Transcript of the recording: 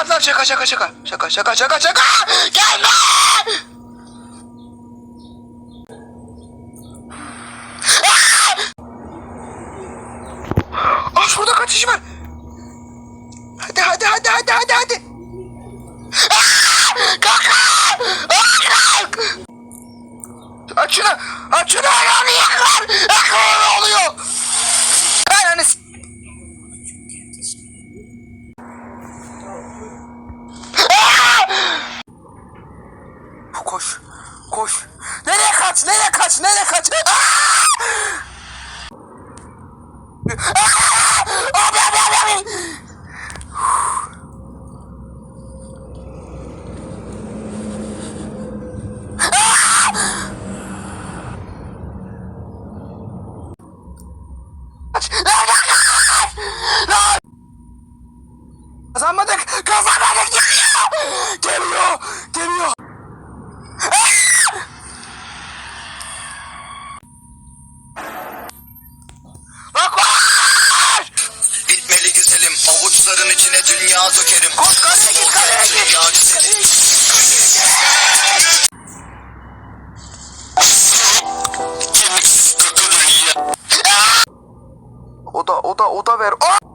Lan lan şaka şaka şaka. Şaka şaka şaka şaka. Gelme. Aa şurada kaçış var. Hadi hadi hadi hadi hadi hadi. Aa! Kalk! Aa, kalk! Aç şunu! Aç şunu! Ananı yaklar! Yaklar Koş! Koş! Nereye kaç? Nereye kaç? Nereye kaç? Kazanmadık! Kazanmadık! Geliyor! Geliyor! Geliyor! Avuçların içine dünya dökerim Koş kaleye git kaleye git! Dünya güzelim O da o da o da ver. Aa!